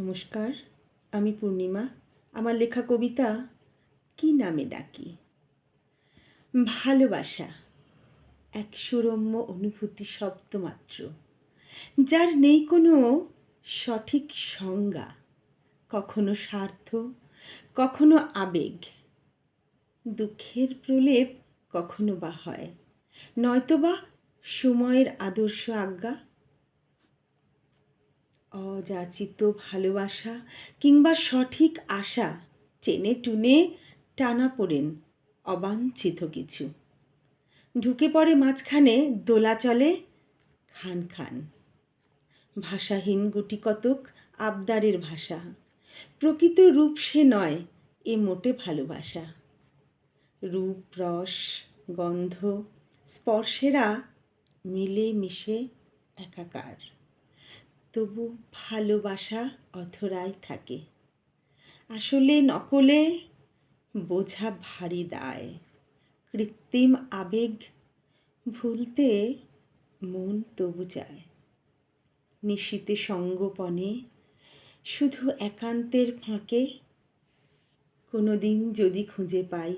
নমস্কার, আমি পূর্ণিমা। আমার লেখা কবিতা, কি নামে ডাকি? ভালোবাসা, এক সুরম্য অনুভূতি শব্দ মাত্র যার নেই কোনো সঠিক সংজ্ঞা, কখনো স্বার্থ, কখনো আবেগ। দুঃখের প্রলেপ কখনো বা হয়, নয়তোবা সময়ের আদর্শ আজ্ঞা অযাচিত ভালোবাসা কিংবা সঠিক আশা টেনে টুনে টানা পড়েন অবাঞ্ছিত কিছু। ঢুকে পড়ে মাঝখানে দোলা চলে খান খান। ভাষাহীন গুটি কতক আবদারের ভাষা। প্রকৃত রূপ সে নয়, এ মোটে ভালোবাসা। রূপ, রস, গন্ধ, স্পর্শেরা মিলে মিশে একাকার। তবু ভালোবাসা অথরাই থাকে। আসলে নকলে বোঝা ভারী দায়। কৃত্রিম আবেগ ভুলতে মন তবু চায়। নিশীতে সঙ্গোপনে শুধু একান্তের ফাঁকে কোনো দিন যদি খুঁজে পাই